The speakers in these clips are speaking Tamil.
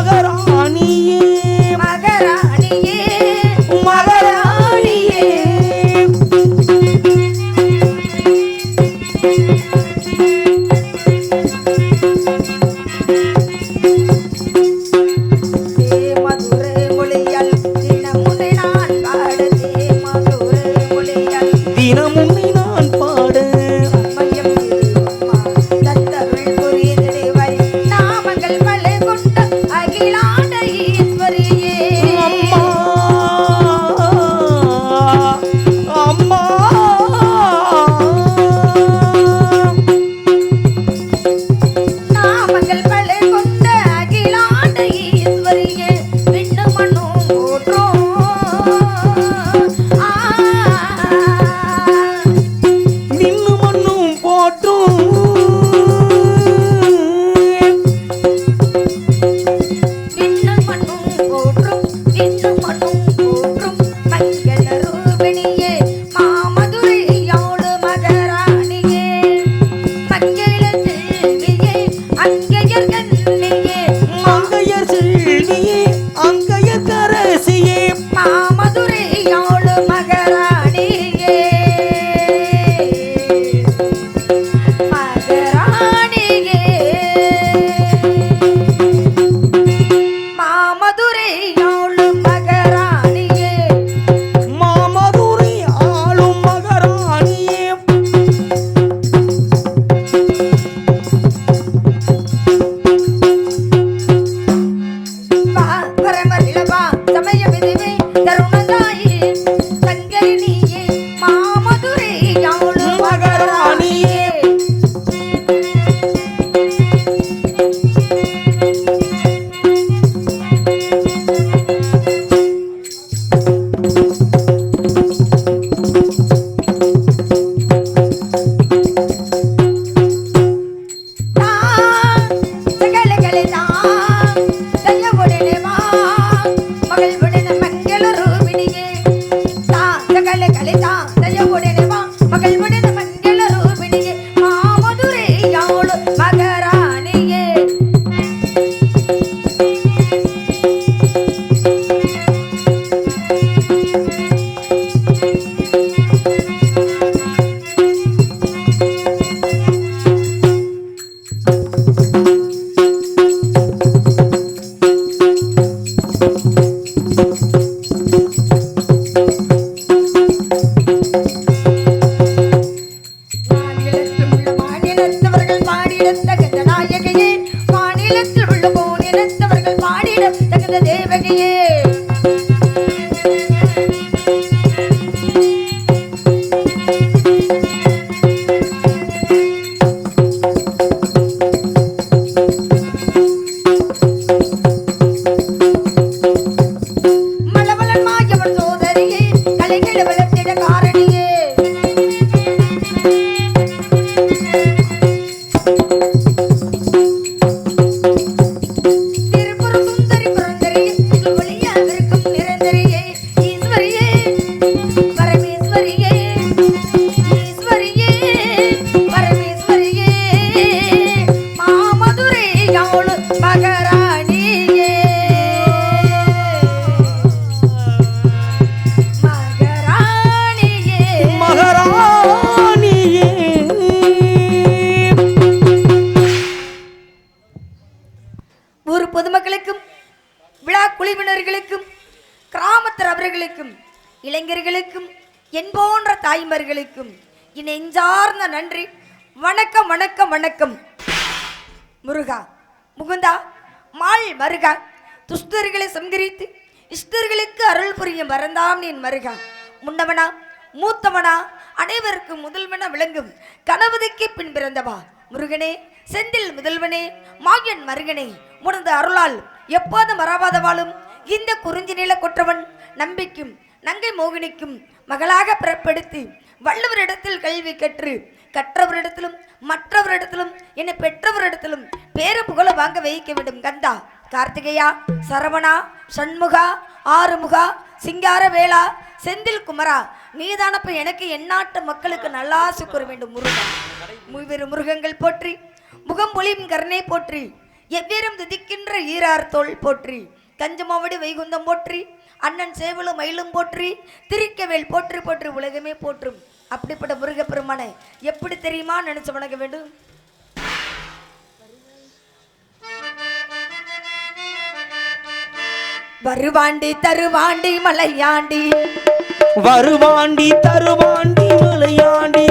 மகராணியே. மகரா கலைகளை வளர்த்திட காரணியே தாய்மார்களுக்கும் என் நெஞ்சார்ந்த நன்றி. வணக்கம் வணக்கம் வணக்கம். முருகா முகுந்தா மால் மருகா துஷ்டர்களை சங்கரித்து இஷ்டர்களுக்கு அருள் புரியும் மறந்தாம் என் மருகா. முன்னவனா மூத்தவனா அனைவருக்கும் முதல்வன விளங்கும் கணவதிக்கு பின் பிறந்தவா. முருகனே செந்தில் முதல்வனே மாயன் மருகனே உனது அருளால் எப்போதும் மறாவாதவாளும் இந்த குறிஞ்சி நில கொற்றவன் நம்பிக்கும் நங்கை மோகினிக்கும் மகளாக பிறப்படுத்தி வள்ளுவரிடத்தில் கல்வி கற்று கற்றவரிடத்திலும் மற்றவரிடத்திலும் என்னை பெற்றவரிடத்திலும் பேரு புகழ வாங்க வைக்க விடும் கந்தா கார்த்திகேயா சரவணா சண்முகா ஆறுமுகா சிங்கார வேளா செந்தில் குமரா நீதானப்ப எனக்கு எந்நாட்டு மக்களுக்கு நல்லாசு கூற வேண்டும். முருகன் மூவேறு முருகங்கள் போற்றி முகம்புலியும் கருணை போற்றி எவ்வேறும் துதிக்கின்ற ஈரார் தோல் போற்றி கஞ்சமாவடி வைகுந்தம் போற்றி அண்ணன் சேவலும் மயிலும் போற்றி திரிக்கவேல் போற்றி போற்றி உலகமே போற்றும். அப்படிப்பட்ட முருகப்பெருமானை எப்படி தெரியுமா நினைச்சு வணங்க வேண்டும்? வருவாண்டி தருவாண்டி மலையாண்டி. வருவாண்டி தருவாண்டி மலையாண்டி.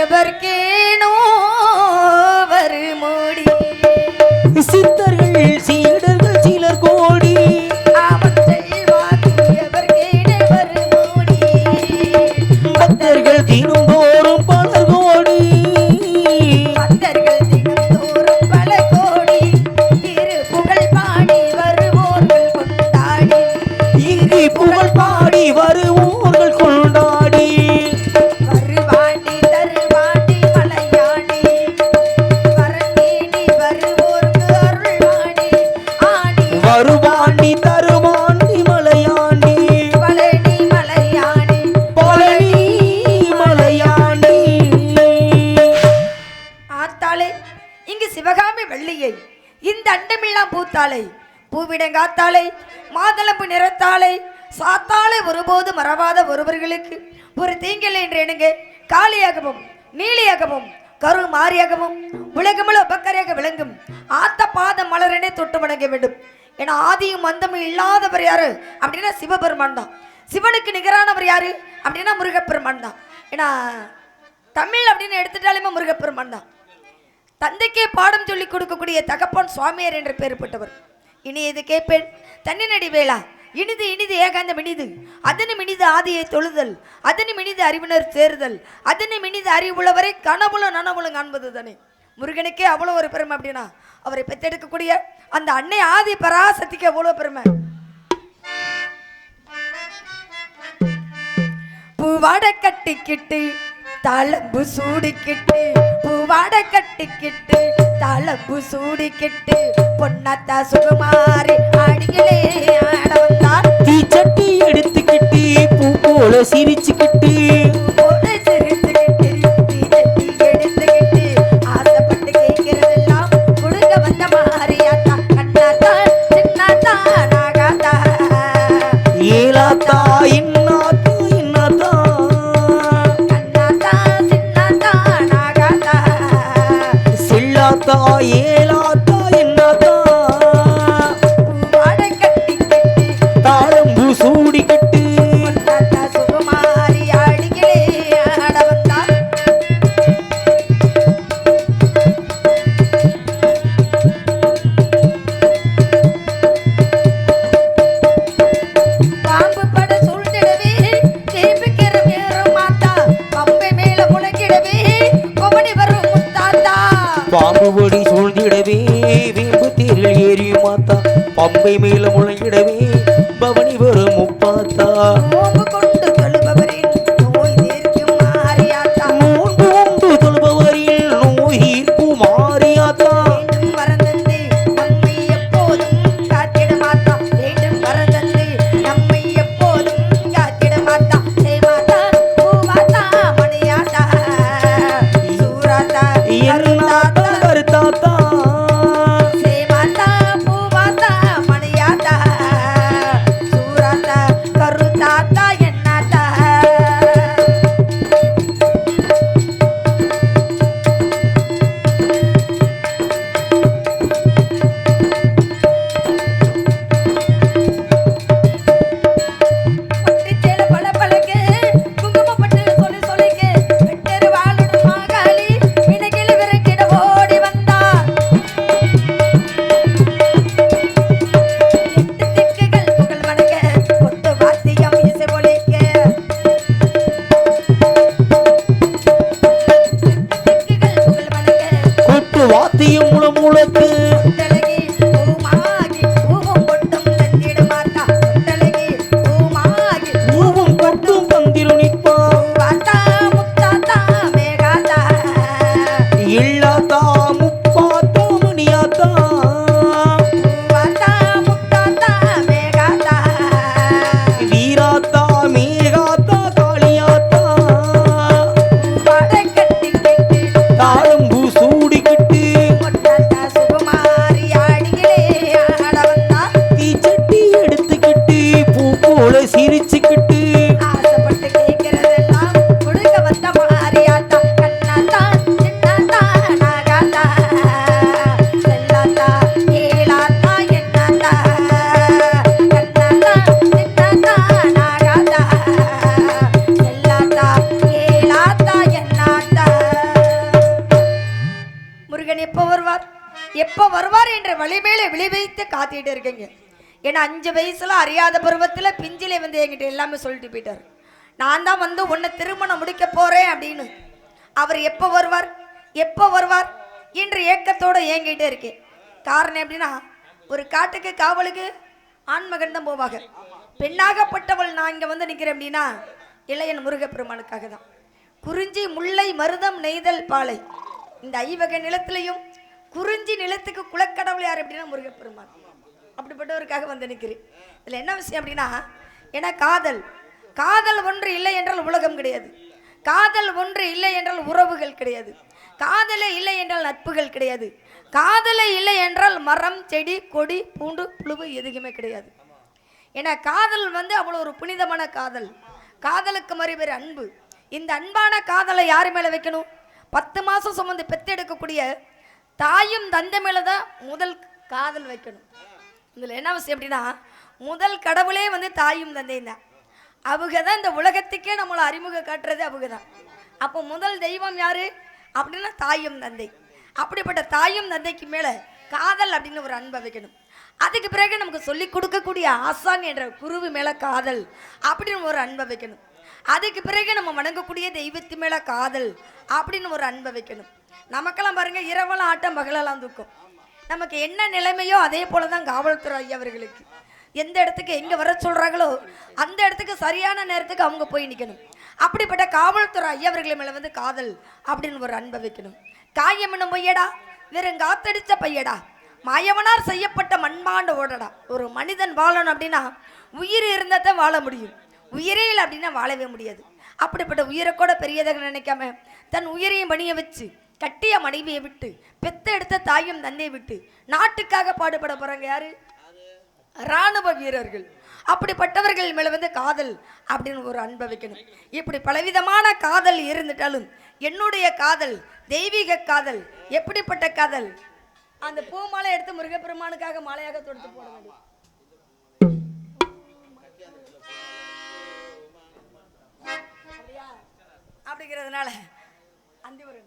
எவர்கேனோ வருமோடி சித்தர்கள் சீ பூவிடங்காத்தாளை மாதளம்பு நிறத்தாளை சாத்தாளை ஒருபோது மறவாத ஒருவர்களுக்கு. ஒரு தீங்கில்லை என்று எண்ணுங்க காளியாகவும் நீலியாகவும் கரு மாரியாகவும் உலகமுள்ள உபக்கரையாக விளங்கும் ஆத்த பாத மலரனே தொட்டு வணங்க வேண்டும். ஏன்னா ஆதியும் மந்தமும் இல்லாதவர் யாரு? அப்படின்னா சிவபெருமான் தான். சிவனுக்கு நிகரானவர் யாரு? அப்படின்னா முருகப்பெருமான் தான். ஏன்னா தமிழ் அப்படின்னு எடுத்துட்டாலுமே முருகப்பெருமான் தான். தந்தைக்கே பாடம் சொல்லிக் கொடுக்கக்கூடிய தகப்பன் சுவாமியார் என்று பெயர் பட்டவர் இது கேட்பேன்? தன்னினடி வேளா. இனிது இனிது ஏகாந்தம் இனிது. அதனும் இனிது ஆதியை தொழுதல். அதனும் இனிது அறிவினர் சேருதல். அதனும் இனிது அறிவுள்ளவரை கனவுளும் நனவுளும் காண்பது தானே. முருகனுக்கே அவ்வளோ ஒரு பெருமை அப்படின்னா அவரை பெற்றெடுக்கக்கூடிய அந்த அன்னை ஆதி பராசக்திக்கு அவ்வளோ பெருமை? பூவாடை கட்டிக்கிட்டு தளம்பு சூடிக்கிட்டு பூவாட கட்டிக்கிட்டு தளம்பு சூடிக்கிட்டு பொன்னத்தா சுகுமாரி அடிகளே ஆட வந்தார் தீச்சட்டி எடுத்துக்கிட்டு பூ போல சிரிச்சுக்கிட்டு. Oh, yeah. பாம்புபடி சூழ்ந்திடவே வீம்பு தேரில் ஏறி மாத்தா பம்பை மேல முழங்கிடவே பவனி வரும் முப்பாத்தா. என்ற மேலே விழிவைத்து காத்திட்டு இருக்கீங்க. ஏன்னா அஞ்சு வயசுல அறியாத பருவத்துல பிஞ்சிலே வந்து என்கிட்ட எல்லாமே சொல்லிட்டு போயிட்டார். நான் தான் வந்து உன்னை திருமணம் முடிக்க போறேன் அப்படின்னு. அவர் எப்போ வருவார்? எப்போ வருவார்? என்று ஏக்கத்தோட ஏங்கிட்டே இருக்கேன். காரணம் எப்படின்னா ஒரு காட்டுக்கு காவலுக்கு ஆண்மகன் தான் போவாங்க. பெண்ணாகப்பட்டவள் நான் இங்கே வந்து நிற்கிறேன் அப்படின்னா இளையன் முருகப்பெருமானுக்காக தான். குறிஞ்சி முல்லை மருதம் நெய்தல் பாலை. இந்த ஐவகை நிலத்திலையும் குறிஞ்சி நிலத்துக்கு குலக்கடவுள் யார் அப்படின்னா முருகப்பெருமான். அப்படிப்பட்டவருக்காக வந்து நிற்கிறேன் இதில் என்ன விஷயம் அப்படின்னா ஏன்னா காதல் காதல் ஒன்று இல்லை என்றால் உலகம் கிடையாது. காதல் ஒன்று இல்லை என்றால் உறவுகள் கிடையாது. காதலே இல்லை என்றால் நட்புகள் கிடையாது. காதலே இல்லை என்றால் மரம் செடி கொடி பூண்டு புழுவு எதுவுமே கிடையாது. ஏன்னா காதல் வந்து அவ்வளோ ஒரு புனிதமான காதல். காதலுக்கு மறுபேர் அன்பு. இந்த அன்பான காதலை யார் மேலே வைக்கணும்? பத்து மாதம் சுமந்து பெத்தெடுக்கக்கூடிய தாயும் தந்தை மேலே தான் முதல் காதல் வைக்கணும். இதில் என்ன விஷயம் அப்படின்னா முதல் கடவுளே வந்து தாயும் தந்தையும் தான். அவங்க தான் இந்த உலகத்துக்கே நம்மளை அறிமுக காட்டுறது அவங்க தான் அப்போ முதல் தெய்வம் யாரு? அப்படின்னா தாயும் தந்தை. அப்படிப்பட்ட தாயும் தந்தைக்கு மேலே காதல் அப்படின்னு ஒரு அன்பை வைக்கணும். அதுக்கு பிறகு நமக்கு சொல்லி கொடுக்கக்கூடிய ஆசான் என்ற குருவு மேலே காதல் அப்படின்னு ஒரு அன்பை வைக்கணும். அதுக்கு பிறகு நம்ம வணங்கக்கூடிய தெய்வத்து மேலே காதல் அப்படின்னு ஒரு அன்பை வைக்கணும். நமக்கெல்லாம் பாருங்கள் இரவெல்லாம் ஆட்டம் பகலெல்லாம் தூக்கம். நமக்கு என்ன நிலைமையோ அதே போல தான் காவல்துறை ஐயவர்களுக்கு. எந்த இடத்துக்கு எங்கே வர சொல்கிறாங்களோ அந்த இடத்துக்கு சரியான நேரத்துக்கு அவங்க போய் நிற்கணும் அப்படிப்பட்ட காவல்துறை ஐயாவர்கள் மேலே வந்து காதல் அப்படின்னு ஒரு அன்பை வைக்கணும். காயம் என்னும் பொய்யடா வெறும் காத்தடித்த பையடா. மாயவனார் செய்யப்பட்ட மண்பாண்ட ஓடடா. ஒரு மனிதன் வாழணும் அப்படின்னா உயிர் இருந்தால் தான் வாழ முடியும். உயிரே இல்லை அப்படின்னா வாழவே முடியாது. அப்படிப்பட்ட உயிரை கூட பெரியதாக நினைக்காம தன் உயிரையும் பணிய வச்சு கட்டிய மனைவியை விட்டு பெத்த எடுத்த தாயும் தந்தையை விட்டு நாட்டுக்காக பாடுபட போறாங்க யாரு? ராணுவ வீரர்கள். அப்படிப்பட்டவர்கள் மேல வந்து காதல் அப்படின்னு ஒரு அன்பை வைக்கணும். இப்படி பலவிதமான காதல் இருந்துட்டாலும் என்னுடைய காதல் தெய்வீக காதல் எப்படிப்பட்ட காதல்? அந்த பூ மாலை எடுத்து முருகப்பெருமானுக்காக மாலையாக தொடுத்து போட வேண்டும். அப்படியா? அப்படிங்கிறதுனால அந்த ஒரு